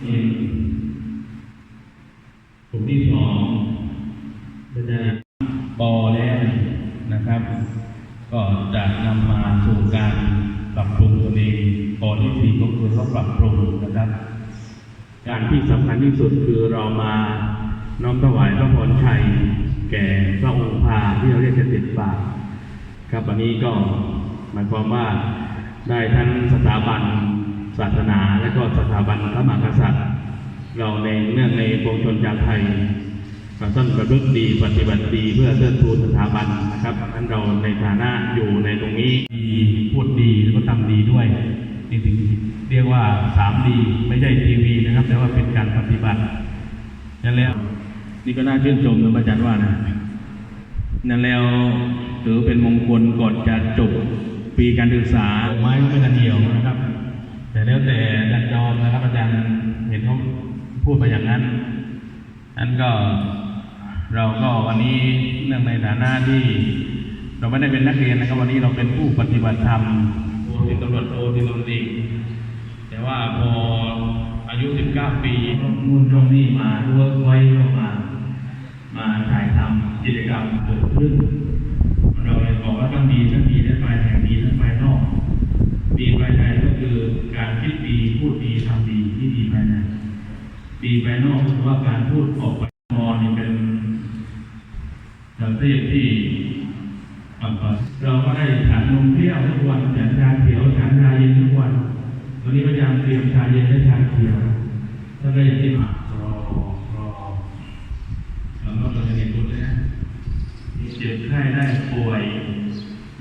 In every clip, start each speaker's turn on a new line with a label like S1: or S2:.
S1: ผมที่สองบรรยายปอแล้วนะครับ ก็จะนำมาสู่การปรับปรุงตัวเองปอที่สี่ก็คือเราปรับปรุงนะครับ การที่สำคัญที่สุดคือเรามาน้อมถวายพระพรชัย แก่พระองค์พาที่เราเรียกจะติดปากครับอันนี้ก็หมายความว่าได้ทั้งสถาบัน ศาสนาและก็สถาบันพระมหากษัตริย์ เราในเนื่องในปวงชนชาวไทยเราต้องประพฤติดีปฏิบัติดีเพื่อเทิดทูนสถาบันนะครับนั้นเราในฐานะอยู่ในตรงนี้ดีพูดดีแล้วก็ทำดีด้วยนี่ถึงเรียกว่าสามดีไม่ใช่ทีวีนะครับ แต่ว่าเป็นการปฏิบัตินั่นแล้วนี่ก็น่าชื่นชมนะอาจารย์ว่านะนั่นแล้วถือเป็นมงคลก่อนจะจบปีการศึกษาไม้ไม่กันเดียวนะครับ แต่แล้วแต่อาจารย์ยอมนะครับอาจารย์เห็นเขาพูดไปอย่างนั้นนั้นก็เราก็วันนี้เนื่องในฐานะที่ เราไม่ได้เป็นนักเรียนนะครับวันนี้เราเป็นผู้ปฏิบัติธรรมโอติตำรวจโอติตำรวจเองแต่ว่าพออายุ 19 ปีนู่นตรงนี้มาเวิร์กไว้ก็มา มาถ่ายทำกิจกรรมเกิดขึ้นเราเลยบอกว่าต้องดีทั้งดีทั้งภายในดีทั้งภายนอก ดีภายในก็คือการคิดดี พูดดีทำดีที่ดีภายในดีภายนอกก็คือว่าการพูดออกไปมอนี่เป็นประเทศที่เราก็ได้ฉันนมเปรี้ยวทุกวันฉันชาเขียวฉันชาเย็นทุกวันวันนี้พยายามเตรียมชาเย็นและชาเขียวถ้าได้อย่างที่มารอรอเราก็ตัวเองพูดเลยนะเจ็บไข้ได้ป่วย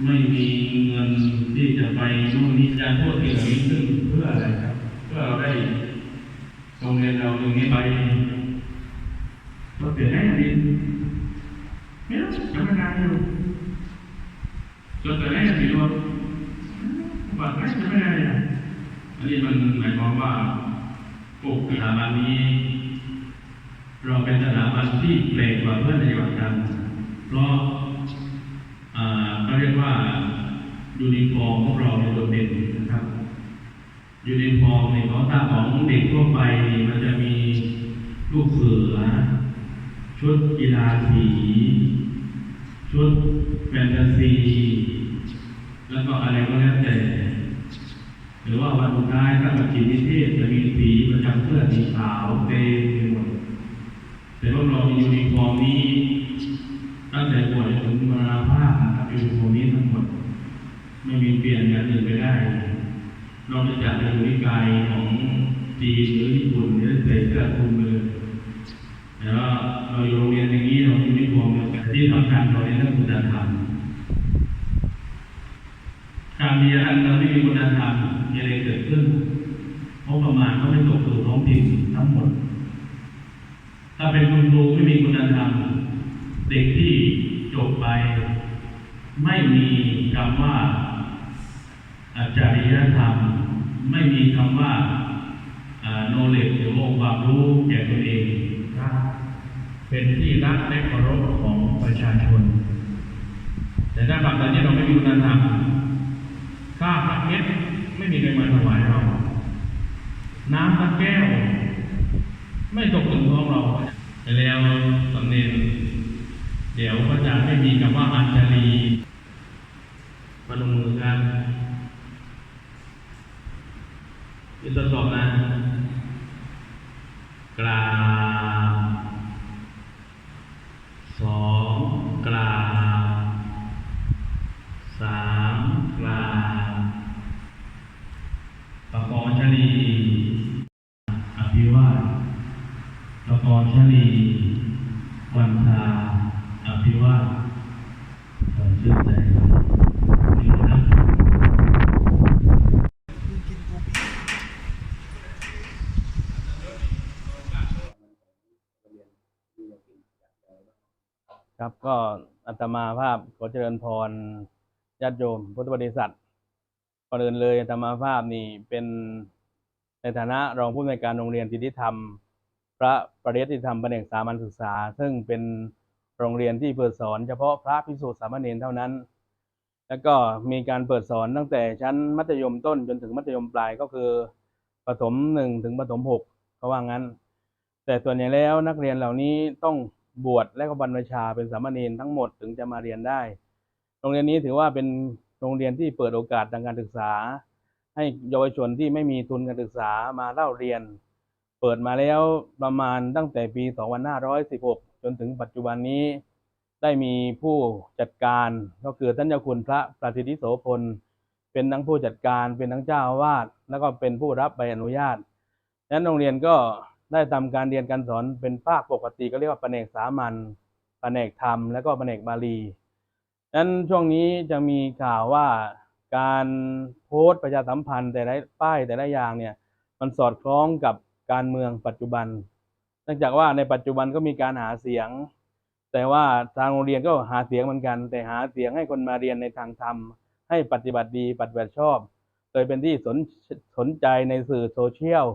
S1: ไม่มีเงินที่จะไปโน่นนี่จะพูดถึงนี้ซึ่งเพื่ออะไรครับ พื่อเราได้โรงเรียนเราตรงนี้ไปเราเปลี่ยนได้ดินไม่รู้จะไม่นานอยู่จนแต่ได้ยังมีรถบัตรไม่จะไม่ได้เลยนะอันนี้มันหมายความว่าปกสถาบันนี้ เราเป็นสถาบันที่เปลกกว่าเพื่อนในวัดกันเพราะอ่าเรียกว่ายูนิฟอร์มของเราในยโดดเด่น ยูนิฟอร์มในของตาของเด็กทั่วไปมันจะมีลูกเสือ ชุดกีฬาสี ชุดแฟนตาซี แล้วก็อะไรก็แล้วแต่ หรือว่าวันสุดท้ายถ้าปฏินิเทศจะมีสีประจำเสื้อสีขาวเต็มไปหมดแต่ว่าเรามียูนิฟอร์มนี้ตั้งแต่ป่วยจนถึงมรณภาพนะครับยูนิฟอร์มนี้ทั้งหมดไม่มีเปลี่ยนอย่างอื่นไปได้ นอกจากจะอยู่ที่กายของจีนหรือญี่ปุ่นหรือใส่เสื้อคลุมไปเลยแต่ว่าเราอยู่โรงเรียนอย่างนี้เรายูนิฟอร์มเดียวกันที่สำคัญเราเรียนเรื่องคุณธรรมการมีอะไรเราไม่มีคุณธรรมมีอะไรเกิดขึ้นเพราะประมาณก็ไม่ตกสู่ท้องถิ่นทั้งหมด ถ้าเป็นคุณครูไม่มีคุณธรรมเด็กที่จบไป ไม่มีคำว่า จริยธรรม ไม่มีคำว่าโนเลจหรือองค์ความรู้แก่ตัวเองเป็นที่รักและเคารพของประชาชน แต่ถ้าบางตอนนี้เราไม่มีคุณธรรมข้าวสักเม็ดไม่มีใครมาถวายเรา น้ำสักแก้ว ไม่ตกถึงท้องเราไปแล้วสำเนียงเดี๋ยวก็จะไม่มีคำว่าอัญชลีมาลงมือกันยึดทดสอบนะ กราบสองกราบสามกราบประกอบชลี อภิวาทประกอบ ชลีวันทาอภิวาทเอ่อชื่อใจนี่นะ
S2: ครับก็อัตมาภาพขอเจริญพรญาติโยมพุทธบริษัทก่อนอื่นเลยอัตมาภาพนี่เป็นในฐานะรองผู้อำนวยการโรงเรียนทิติธรรม พระปริยติธรรมแผนกสามัญศึกษา ซึ่งเป็นโรงเรียนที่เปิดสอนเฉพาะพระภิกษุสามเณรเท่านั้น แล้วก็มีการเปิดสอนตั้งแต่ชั้นมัธยมต้นจนถึงมัธยมปลายก็คือประถมหนึ่งถึงประถมหกเขาว่างั้น แต่ส่วนใหญ่แล้วนักเรียนเหล่านี้ต้องบวชและก็บรรพชาเป็นสามเณรทั้งหมดถึงจะมาเรียนได้
S1: โรงเรียนนี้ถือว่าเป็นโรงเรียนที่เปิดโอกาสทางการศึกษา ให้เยาวชนที่ไม่มีทุนการศึกษามาเล่าเรียน เปิดมาแล้วประมาณตั้งแต่ปี 2516 จนถึงปัจจุบันนี้ ได้มีผู้จัดการก็คือท่านเจ้าคุณพระประสิทธิโสพล เป็นทั้งผู้จัดการเป็นทั้งเจ้าอาวาสแล้วก็เป็นผู้รับใบอนุญาตดังนั้นโรงเรียนก็ได้ทำการเรียนการสอนเป็นภาคปกติก็เรียกว่าแผนกสามัญแผนกธรรม แล้วก็แผนกบาลีดังนั้นช่วงนี้จะมีข่าวว่าการโพสต์ประชาสัมพันธ์แต่ละป้ายแต่ละอย่างเนี่ยมันสอดคล้องกับ การเมืองปัจจุบัน เนื่องจากว่าในปัจจุบันก็มีการหาเสียง แต่ว่าทางโรงเรียนก็หาเสียงเหมือนกัน แต่หาเสียงให้คนมาเรียนในทางธรรม ให้ปฏิบัติดีปฏิบัติชอบเลยเป็นที่สนสนใจในสื่อโซเชียล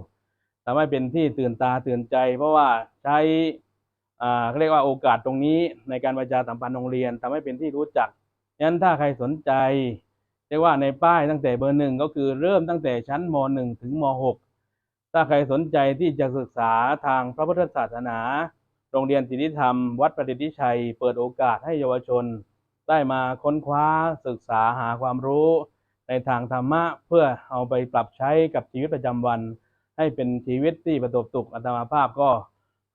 S1: ทำให้เป็นที่ตื่นตาตื่นใจ เพราะว่าใช้อ่าเขาเรียกว่าโอกาสตรงนี้ในการประชาสัมพันธ์โรงเรียนทำให้เป็นที่รู้จักฉะนั้นถ้าใครสนใจ เรียกว่าในป้ายตั้งแต่เบอร์หนึ่งก็คือเริ่มตั้งแต่ชั้นมหนึ่งถึงมหก ถ้าใครสนใจที่จะศึกษาทางพระพุทธศาสนา โรงเรียนศิริธรรม วัดประดิษฐิชัย เปิดโอกาสให้เยาวชน ได้มาค้นคว้าศึกษาหาความรู้ ในทางธรรมะเพื่อเอาไปปรับใช้กับชีวิตประจำวัน ให้เป็นชีวิตที่ประสบสุขอัตมาภาพก็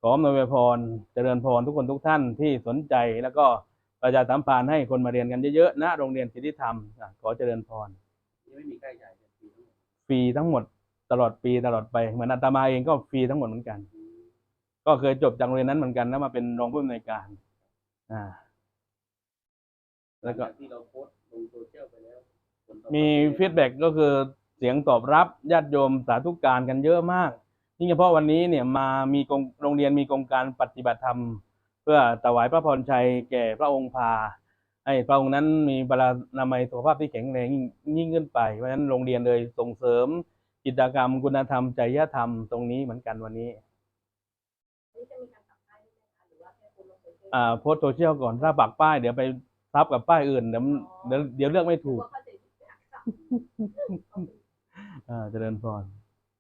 S1: ขออำนวยพร เจริญพรทุกคนทุกท่านที่สนใจแล้วก็ประชาสัมพันธ์ให้คนมาเรียนกันเยอะๆณโรงเรียนศิริธรรมขอเจริญพร
S2: ไม่มีค่าใช้จ่าย
S1: ฟรีทั้งหมด ตลอดปีตลอดไปเหมือนอาตมาเองก็ฟรีทั้งหมดเหมือนกัน ก็เคยจบจากโรงเรียนนั้นเหมือนกันแล้วมาเป็นรองผู้อำนวยการ อ่า แล้วก็
S2: หงจากที่เราโพสต์ลงโซเชียลไปแล้วผลตอบรับ
S1: มีฟีดแบ็กก็คือเสียงตอบรับญาติโยมสาธุการกันเยอะมากยิ่งเฉพาะวันนี้เนี่ยมามีกองโรงเรียนมีโครงการปฏิบัติธรรม เพื่อถวายพระพรชัยแก่พระองค์พาให้พระองค์นั้นมีบารานามัยสุขภาพที่แข็งแรงยิ่งยิ่งขึ้นไปเพราะฉะนั้นโรงเรียนเลยส่งเสริม กิจกรรม คุณธรรมจริยธรรมตรงนี้เหมือนกันวันนี้
S3: นี่จะมีการปรับป้ายด้วยไหมคะหรือว่าแค่โพสต์ลงโซเชียล
S1: อ่าโพสต์โซเชียลก่อนถ้าปักป้ายเดี๋ยวไปทับกับป้ายอื่นเดี๋ยวมันเดี๋ยวเดี๋ยวเลือกไม่ถูก
S3: ว่าเข้าใจผิดนะคะ
S1: อ่าเจริญพร
S3: ค